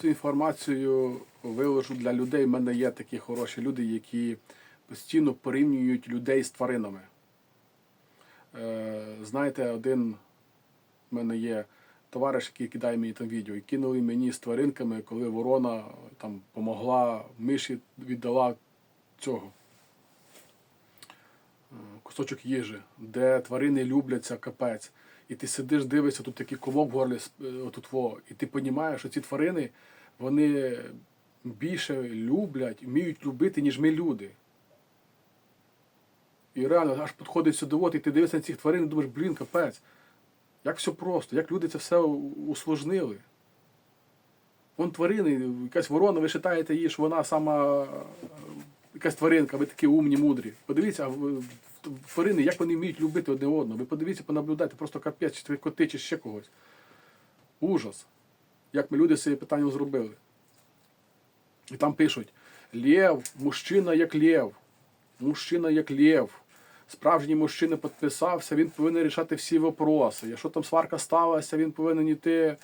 цю інформацію виложу для людей. У мене є такі хороші люди, які постійно порівнюють людей з тваринами. Е, знаєте, один в мене є товариш, який кидає мені там відео, і кинули мені з тваринками, коли ворона там помогла, миші віддала цього е, кусочок їжі, де тварини любляться, капець. І ти сидиш, дивишся, тут такий комок в горлі, е, отут во, і ти розумієш, що ці тварини вони більше люблять, вміють любити, ніж ми люди. І реально аж підходить сюди, і ти дивишся на цих тварин і думаєш, блін, капець. Як все просто, як люди це все усложнили. Вон тварини, якась ворона, ви читаєте її, що вона сама якась тваринка, ви такі умні, мудрі. Подивіться, а тварини, як вони вміють любити одне одного. Ви подивіться, понаблюдайте, просто капець, чи коти, чи ще когось. Ужас. Як ми люди з питанням зробили. І там пишуть: Лєв, мужчина як лєв, мужчина як лєв. Справжній мужчина підписався, він повинен рішати всі вопроси. Якщо там сварка сталася, він повинен йти е,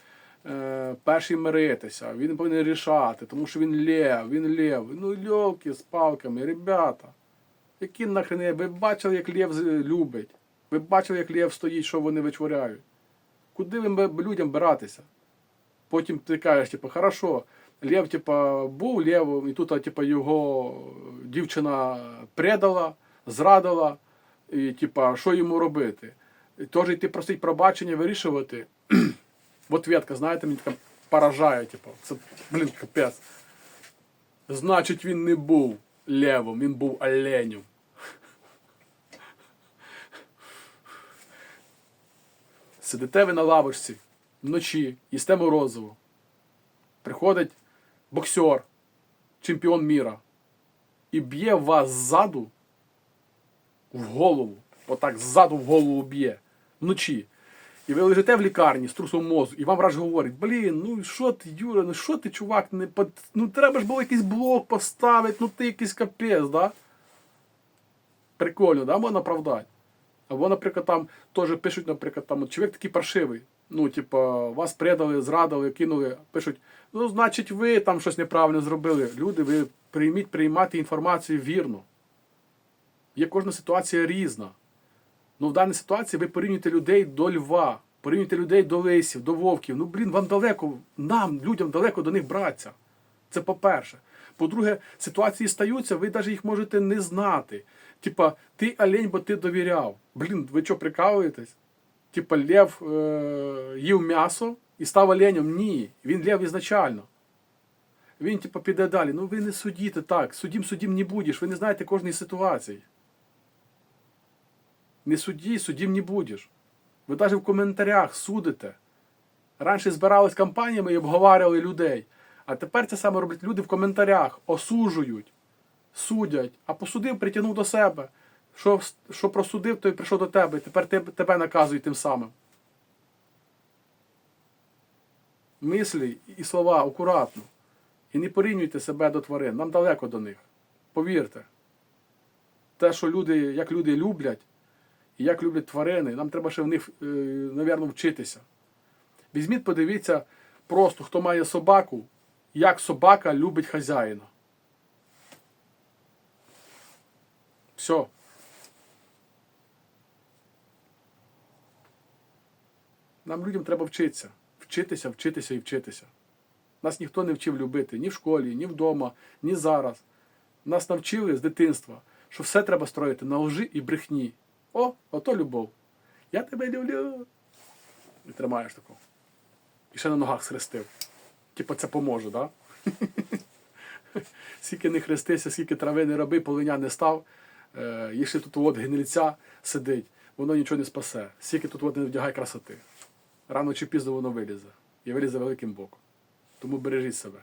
перший миритися, він повинен рішати, тому що він лєв, він лєв. Ну, льовки з палками, ребята. Які нахрен? Ви бачили, як лєв любить? Ви бачили, як лєв стоїть, що вони витворяють? Куди ви людям биратися? Потім ти кажеш, типу, хорошо, Лев, типа, був Левом, і тут, типа, його дівчина предала, зрадила, і, типа, що йому робити? І Теж йти просить пробачення, вирішувати. От ветка, знаєте, мені така поражає, типу, це, блін, капець. Значить, він не був левом, він був оленем. Сидите ви на лавочці вночі, їсте морозиво. Приходить боксер, чемпіон міра, і б'є вас ззаду в голову. Отак ззаду в голову б'є вночі. І ви лежите в лікарні з трусом мозку, і вам врач говорить, блін, ну що ти, Юра, ну що ти, чувак, не под... ну треба ж було якийсь блок поставити, ну ти якийсь капець, да? Прикольно, да, можна оправдати. Або, наприклад, там теж пишуть, наприклад, там, чоловік такий паршивий. Ну, типа, вас предали, зрадили, кинули. Пишуть, ну, значить, ви там щось неправильно зробили. Люди, ви прийміть приймати інформацію вірно. Є кожна ситуація різна. Ну, в даній ситуації ви порівнюєте людей до льва, порівнюєте людей до лисів, до вовків. Ну, блін, вам далеко, нам, людям далеко до них братися. Це по-перше. По-друге, ситуації стаються, ви навіть їх можете не знати. Типа, ти олень, бо ти довіряв. Блін, ви що, прикалуєтесь? Типа, лев е- їв м'ясо і став оленем? Ні. Він лев ізначально. Він, типа, піде далі. Ну ви не судіте так. Судім, судім не будеш. Ви не знаєте кожної ситуації. Не судді, судім не будеш. Ви навіть в коментарях судите. Раніше збирались компаніями і обговорювали людей. А тепер це саме роблять люди в коментарях, осуджують, судять, а посудив, притягнув до себе. Що, що просудив, той прийшов до тебе, і тепер тебе наказують тим самим. Мислі і слова акуратно. І не порівнюйте себе до тварин. Нам далеко до них. Повірте. Те, що люди, як люди люблять, і як люблять тварини, нам треба ще в них, е, напевно, вчитися. Візьміть, подивіться просто, хто має собаку, як собака любить хазяїна. Все. Нам людям треба вчитися. Вчитися, вчитися і вчитися. Нас ніхто не вчив любити ні в школі, ні вдома, ні зараз. Нас навчили з дитинства, що все треба строїти на лжи і брехні. О, ото любов. Я тебе люблю. І тримаєш таку. І ще на ногах схрестив. Типа це поможе? Да? скільки не хрестися, скільки трави не роби, полиня не став. Е, якщо тут от гнильця сидить, воно нічого не спасе. Скільки тут от не вдягай красоти. Рано чи пізно воно вилізе. І вилізе великим боком. Тому бережіть себе.